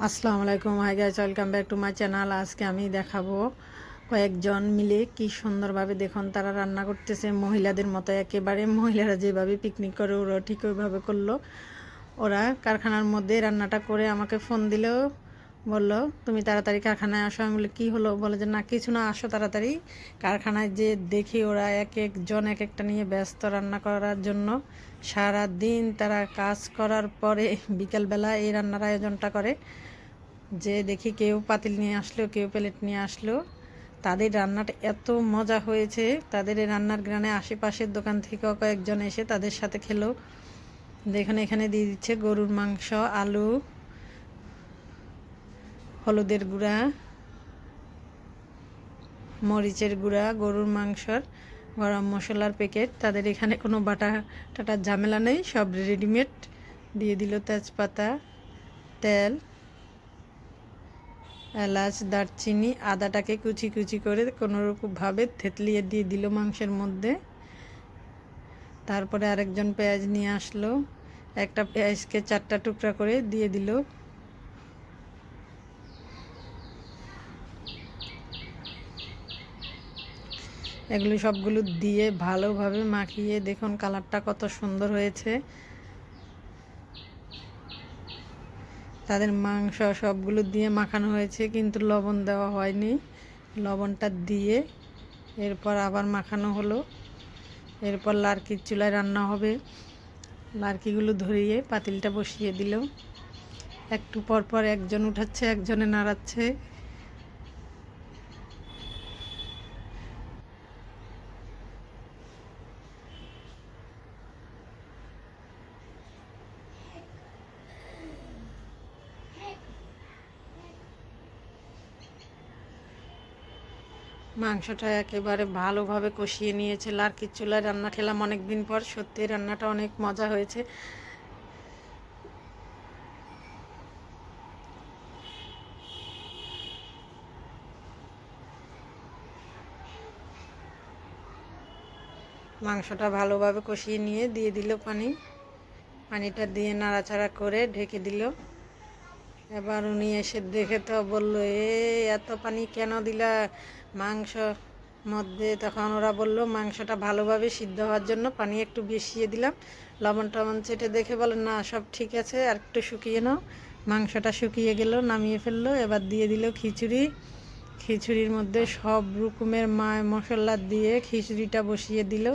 আসসালামু আলাইকুম। Hi guys welcome back to my channel আজকে আমি দেখাবো কয়েকজন মিলে কি সুন্দরভাবে দেখুন, তারা রান্না করতেছে। মহিলাদের মতো একেবারে মহিলারা যেভাবে পিকনিক করে ওরা ঠিক ওইভাবে করল। ওরা কারখানার মধ্যে রান্নাটা করে আমাকে ফোন দিলেও বলল, তুমি তাড়াতাড়ি কারখানায় আসো। আমি বলি, কী হলো? বলে যে, না, কিছু না, আসো তাড়াতাড়ি। কারখানায় যে দেখি ওরা এক একজন এক একটা নিয়ে ব্যস্ত রান্না করার জন্য সারা দিন তারা কাজ করার পরে বিকেলবেলা এই রান্নার আয়োজনটা করে। যে দেখি কেউ পাতিল নিয়ে আসলো, কেউ প্লেট নিয়ে আসলো। তাদের রান্নাটা এত মজা হয়েছে। তাদের এই রান্নার গ্রানে আশেপাশের দোকান থেকেও কয়েকজন এসে তাদের সাথে খেলো। দেখুন, এখানে দিয়ে দিচ্ছে গরুর মাংস, আলু হলুদের গুঁড়া, মরিচের গুঁড়া, গরুর মাংসর গরম মশলার প্যাকেট। তাদের এখানে কোনো বাটা টাটার ঝামেলা নেই, সব রেডিমেড দিয়ে দিল তেজপাতা, তেল, এলাচ, দারচিনি, আদাটাকে কুচি কুচি করে কোনোরকমভাবে থেতলিয়ে দিয়ে দিল মাংসের মধ্যে। তারপরে আরেকজন পেঁয়াজ নিয়ে আসলো। একটা পেঁয়াজকে চারটা টুকরা করে দিয়ে দিল। এগুলো সবগুলো দিয়ে ভালোভাবে মাখিয়ে দেখুন কালারটা কত সুন্দর হয়েছে। তাদের মাংস সবগুলো দিয়ে মাখানো হয়েছে, কিন্তু লবণ দেওয়া হয়নি। লবণটা দিয়ে এরপর আবার মাখানো হলো। এরপর লার্কির চুলায় রান্না হবে। লার্কিগুলো ধরিয়ে পাতিলটা বসিয়ে দিল। একটু পর পর একজন উঠাচ্ছে, একজনে নাড়াচ্ছে। মাংসটা একেবারে ভালোভাবে কষিয়ে নিয়েছে, লার্কির চুলায় রান্না খেলাম অনেক দিন পর। সত্যি রান্নাটা অনেক মজা হয়েছে। মাংসটা ভালোভাবে কষিয়ে নিয়ে দিয়ে দিল পানি। পানিটা দিয়ে নাড়াচাড়া করে ঢেকে দিল। এবার উনি এসে দেখে তো বলল, এ, এত পানি কেন দিলা মাংস? মধ্যে তখন ওরা বলল, মাংসটা ভালোভাবে সিদ্ধ হওয়ার জন্য পানি একটু বেশিয়ে দিলাম। লবণ টবণ চেটে দেখে বলে, না, সব ঠিক আছে, আর একটু শুকিয়ে নাও। মাংসটা শুকিয়ে গেল, নামিয়ে ফেলল, এবার দিয়ে দিল খিচুড়ি। খিচুড়ির মধ্যে সব রকমের মায় মশলা দিয়ে খিচুড়িটা বসিয়ে দিল।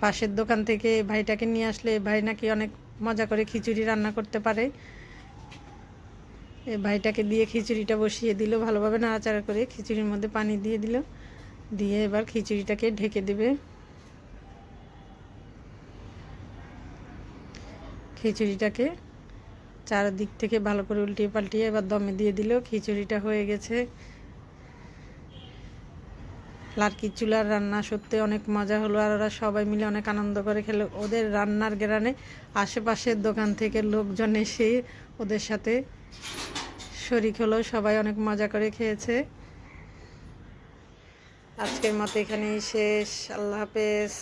পাশের দোকান থেকে ভাইটাকে নিয়ে আসলে, ভাই নাকি অনেক মজা করে খিচুড়ি রান্না করতে পারে। এই ভাইটাকে দিয়ে খিচুড়িটা বসিয়ে দিল, ভালোভাবে নাড়াচাড়া করে খিচুড়ির মধ্যে পানি দিয়ে দিল। দিয়ে এবার খিচুড়িটাকে ঢেকে দেবে। খিচুড়িটাকে চারদিক থেকে ভালো করে উল্টিয়ে পাল্টিয়ে এবার দমে দিয়ে দিল। খিচুড়িটা হয়ে গেছে। লার্কির চুলার রান্না সত্যি অনেক মজা হলো আর ওরা সবাই মিলে অনেক আনন্দ করে খেলো। ওদের রান্নার গ্রানে আশেপাশের দোকান থেকে লোকজন এসে ওদের সাথে শরিক হলো, সবাই অনেক মজা করে খেয়েছে। আজকের মতো এখানেই শেষ। আল্লাহ হাফেজ।